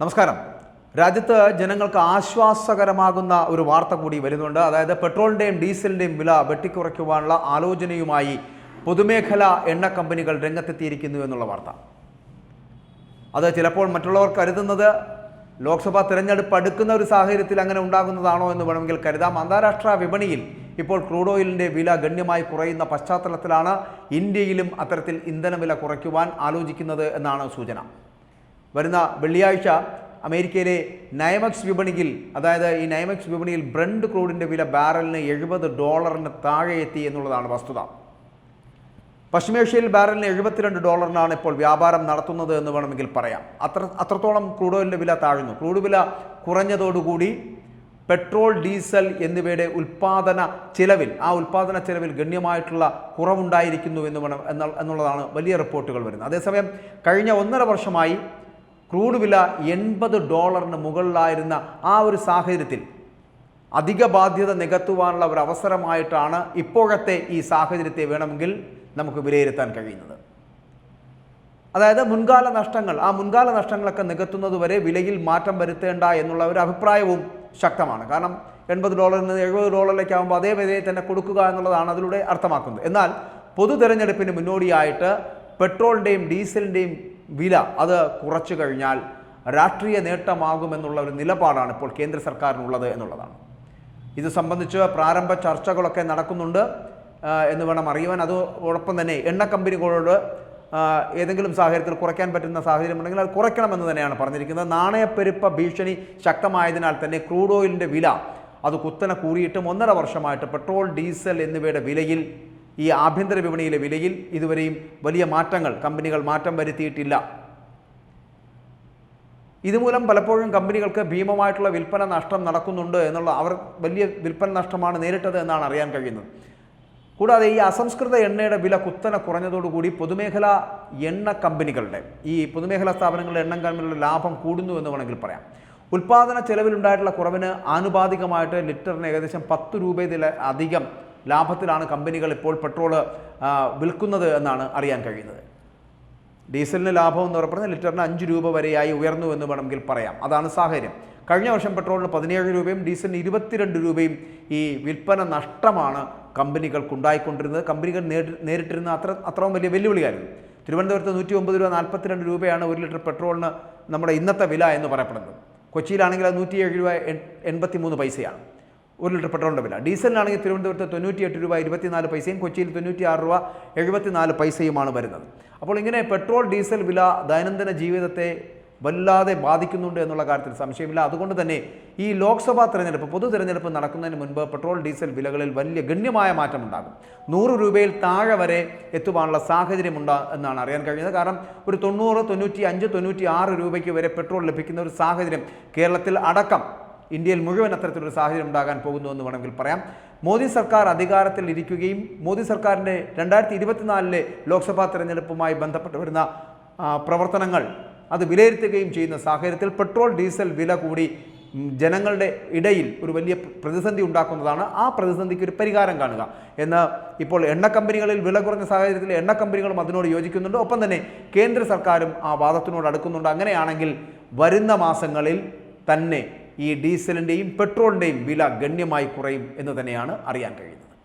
നമസ്കാരം. രാജ്യത്ത് ജനങ്ങൾക്ക് ആശ്വാസകരമാകുന്ന ഒരു വാർത്ത കൂടി വരുന്നുണ്ട്. അതായത് പെട്രോളിന്റെയും ഡീസലിന്റെയും വില വെട്ടിക്കുറയ്ക്കുവാനുള്ള ആലോചനയുമായി പൊതുമേഖല എണ്ണ കമ്പനികൾ രംഗത്തെത്തിയിരിക്കുന്നു എന്നുള്ള വാർത്ത. അത് ചിലപ്പോൾ മറ്റുള്ളവർ കരുതുന്നത് ലോക്സഭാ തിരഞ്ഞെടുപ്പ് അടുക്കുന്ന ഒരു സാഹചര്യത്തിൽ അങ്ങനെ ഉണ്ടാകുന്നതാണോ എന്ന് വേണമെങ്കിൽ കരുതാം. അന്താരാഷ്ട്ര വിപണിയിൽ ഇപ്പോൾ ക്രൂഡ് ഓയിലിന്റെ വില ഗണ്യമായി കുറയുന്ന പശ്ചാത്തലത്തിലാണ് ഇന്ത്യയിലും അത്തരത്തിൽ ഇന്ധനവില കുറയ്ക്കുവാൻ ആലോചിക്കുന്നത് എന്നാണ് സൂചന. വരുന്ന വെള്ളിയാഴ്ച അമേരിക്കയിലെ നയമക്സ് വിപണിയിൽ അതായത് ഈ നയമക്സ് വിപണിയിൽ ബ്രണ്ട് ക്രൂഡിന്റെ വില ബാരലിന് എഴുപത് ഡോളറിന് താഴെ എത്തി എന്നുള്ളതാണ് വസ്തുത. പശ്ചിമേഷ്യയിൽ ബാരലിന് എഴുപത്തിരണ്ട് ഡോളറിനാണ് ഇപ്പോൾ വ്യാപാരം നടത്തുന്നത് എന്ന് വേണമെങ്കിൽ പറയാം. അത്ര അത്രത്തോളം ക്രൂഡ് ഓയിലിന്റെ വില താഴ്ന്നു. ക്രൂഡ് വില കുറഞ്ഞതോടുകൂടി പെട്രോൾ ഡീസൽ എന്നിവയുടെ ഉൽപ്പാദന ചിലവിൽ ആ ഉൽപ്പാദന ചിലവിൽ ഗണ്യമായിട്ടുള്ള കുറവുണ്ടായിരിക്കുന്നു എന്ന് വേണം എന്നുള്ളതാണ് വലിയ റിപ്പോർട്ടുകൾ വരുന്നത്. അതേസമയം കഴിഞ്ഞ ഒന്നര വർഷമായി ക്രൂഡ് വില എൺപത് ഡോളറിന് മുകളിലായിരുന്ന ആ ഒരു സാഹചര്യത്തിൽ അധിക ബാധ്യത നികത്തുവാനുള്ള ഒരു അവസരമായിട്ടാണ് ഇപ്പോഴത്തെ ഈ സാഹചര്യത്തെ വേണമെങ്കിൽ നമുക്ക് വിലയിരുത്താൻ കഴിയുന്നത്. അതായത് മുൻകാല നഷ്ടങ്ങൾ ആ മുൻകാല നഷ്ടങ്ങളൊക്കെ നികത്തുന്നതുവരെ വിലയിൽ മാറ്റം വരുത്തേണ്ട എന്നുള്ള ഒരു അഭിപ്രായവും ശക്തമാണ്. കാരണം എൺപത് ഡോളറിൽ നിന്ന് എഴുപത് ഡോളറിലേക്ക് ആകുമ്പോൾ അതേ വിലയിൽ തന്നെ കൊടുക്കുക എന്നുള്ളതാണ് അതിലൂടെ അർത്ഥമാക്കുന്നത്. എന്നാൽ പൊതു തെരഞ്ഞെടുപ്പിന് മുന്നോടിയായിട്ട് പെട്രോളിന്റെയും ഡീസലിന്റെയും വില അത് കുറച്ചു കഴിഞ്ഞാൽ രാഷ്ട്രീയ നേട്ടമാകുമെന്നുള്ള ഒരു നിലപാടാണ് ഇപ്പോൾ കേന്ദ്ര സർക്കാരിനുള്ളത് എന്നുള്ളതാണ്. ഇത് സംബന്ധിച്ച് പ്രാരംഭ ചർച്ചകളൊക്കെ നടക്കുന്നുണ്ട് എന്ന് വേണം അറിയുവാൻ. അതോടൊപ്പം തന്നെ എണ്ണ കമ്പനികളോട് ഏതെങ്കിലും സാഹചര്യത്തിൽ കുറയ്ക്കാൻ പറ്റുന്ന സാഹചര്യം ഉണ്ടെങ്കിൽ അത് കുറയ്ക്കണമെന്ന് തന്നെയാണ് പറഞ്ഞിരിക്കുന്നത്. നാണയപ്പെരുപ്പ ഭീഷണി ശക്തമായതിനാൽ തന്നെ ക്രൂഡ് ഓയിലിന്റെ വില അത് കുത്തനെ കൂടിയിട്ടും ഒന്നര വർഷമായിട്ട് പെട്രോൾ ഡീസൽ എന്നിവയുടെ വിലയിൽ ഈ ആഭ്യന്തര വിപണിയിലെ വിലയിൽ ഇതുവരെയും വലിയ മാറ്റങ്ങൾ കമ്പനികൾ മാറ്റം വരുത്തിയിട്ടില്ല. ഇതുമൂലം പലപ്പോഴും കമ്പനികൾക്ക് ഭീമമായിട്ടുള്ള വിൽപ്പന നഷ്ടം നടക്കുന്നുണ്ട് എന്നുള്ള അവർ വലിയ വിൽപ്പന നഷ്ടമാണ് നേരിട്ടത് എന്നാണ് അറിയാൻ കഴിയുന്നത്. കൂടാതെ ഈ അസംസ്കൃത എണ്ണയുടെ വില കുത്തനെ കുറഞ്ഞതോടുകൂടി പൊതുമേഖലാ എണ്ണ കമ്പനികളുടെ ഈ പൊതുമേഖലാ സ്ഥാപനങ്ങളുടെ എണ്ണം കമ്പനികളുടെ ലാഭം കൂടുന്നു എന്ന് വേണമെങ്കിൽ പറയാം. ഉൽപാദന ചെലവിലുണ്ടായിട്ടുള്ള കുറവിന് ആനുപാതികമായിട്ട് ലിറ്ററിന് ഏകദേശം പത്ത് രൂപയിൽ അധികം ലാഭത്തിലാണ് കമ്പനികൾ ഇപ്പോൾ പെട്രോൾ വിൽക്കുന്നത് എന്നാണ് അറിയാൻ കഴിയുന്നത്. ഡീസലിന് ലാഭം എന്ന് പറഞ്ഞാൽ ലിറ്ററിന് അഞ്ച് രൂപ വരെയായി ഉയർന്നു എന്ന് വേണമെങ്കിൽ പറയാം. അതാണ് സാഹചര്യം കഴിഞ്ഞ വർഷം പെട്രോളിന് പതിനേഴ് രൂപയും ഡീസലിന് ഇരുപത്തിരണ്ട് രൂപയും ഈ വിൽപ്പന നഷ്ടമാണ് കമ്പനികൾക്കുണ്ടായിക്കൊണ്ടിരുന്നത്. കമ്പനികൾ നേരിട്ടിരുന്ന അത്ര അത്രയും വലിയ വെല്ലുവിളിയായിരുന്നു. തിരുവനന്തപുരത്ത് നൂറ്റി ഒമ്പത് രൂപ നാൽപ്പത്തിരണ്ട് രൂപയാണ് ഒരു ലിറ്റർ പെട്രോളിന് നമ്മുടെ ഇന്നത്തെ വില എന്ന് പറയപ്പെടുന്നത്. കൊച്ചിയിലാണെങ്കിൽ അത് നൂറ്റി ഏഴ് രൂപ എൺ- എൺപത്തി മൂന്ന് പൈസയാണ്. ഒരു ലിറ്റർ പെട്രോളിന്റെ വില? ഡീസലിനാണെങ്കിൽ തിരുവനന്തപുരത്ത് തൊണ്ണൂറ്റിയെട്ട് രൂപ ഇരുപത്തിനാല് പൈസയും കൊച്ചിയിൽ തൊണ്ണൂറ്റി ആറ് രൂപ എഴുപത്തിനാല് പൈസയുമാണ് വരുന്നത്. അപ്പോൾ ഇങ്ങനെ പെട്രോൾ ഡീസൽ വില ദൈനംദിന ജീവിതത്തെ വല്ലാതെ ബാധിക്കുന്നുണ്ട് എന്നുള്ള കാര്യത്തിൽ സംശയമില്ല. അതുകൊണ്ട് തന്നെ ഈ ലോക്സഭാ തെരഞ്ഞെടുപ്പ് പൊതു തെരഞ്ഞെടുപ്പ് നടക്കുന്നതിന് മുൻപ് പെട്രോൾ ഡീസൽ വിലകളിൽ വലിയ ഗണ്യമായ മാറ്റം ഉണ്ടാകും നൂറ് രൂപയിൽ താഴെ വരെ എത്തുവാനുള്ള സാഹചര്യമുണ്ട് എന്നാണ് അറിയാൻ കഴിഞ്ഞത്. കാരണം ഒരു തൊണ്ണൂറ് തൊണ്ണൂറ്റി അഞ്ച് തൊണ്ണൂറ്റി ആറ് രൂപയ്ക്ക് വരെ പെട്രോൾ ലഭിക്കുന്ന ഒരു സാഹചര്യം കേരളത്തിൽ അടക്കം ഇന്ത്യയിൽ മുഴുവൻ അത്തരത്തിലൊരു സാഹചര്യം ഉണ്ടാകാൻ പോകുന്നു എന്ന് വേണമെങ്കിൽ പറയാം. മോദി സർക്കാർ അധികാരത്തിൽ ഇരിക്കുകയും മോദി സർക്കാരിന്റെ രണ്ടായിരത്തി ഇരുപത്തിനാലിലെ ലോക്സഭാ തെരഞ്ഞെടുപ്പുമായി ബന്ധപ്പെട്ട് വരുന്ന പ്രവർത്തനങ്ങൾ അത് വിലയിരുത്തുകയും ചെയ്യുന്ന സാഹചര്യത്തിൽ പെട്രോൾ ഡീസൽ വില കൂടി ജനങ്ങളുടെ ഇടയിൽ ഒരു വലിയ പ്രതിസന്ധി ഉണ്ടാക്കുന്നതാണ്. ആ പ്രതിസന്ധിക്ക് ഒരു പരിഹാരം കാണുക. എന്ന് ഇപ്പോൾ എണ്ണ കമ്പനികളിൽ വില കുറഞ്ഞ സാഹചര്യത്തിൽ എണ്ണ കമ്പനികളും അതിനോട് യോജിക്കുന്നുണ്ട്. ഒപ്പം തന്നെ കേന്ദ്ര സർക്കാരും ആ വാദത്തിനോട് അടുക്കുന്നുണ്ട്. അങ്ങനെയാണെങ്കിൽ വരുന്ന മാസങ്ങളിൽ തന്നെ ഈ ഡീസലിന്റെയും പെട്രോളിന്റെയും വില ഗണ്യമായി കുറയും എന്ന് തന്നെയാണ് അറിയാൻ കഴിയുന്നത്.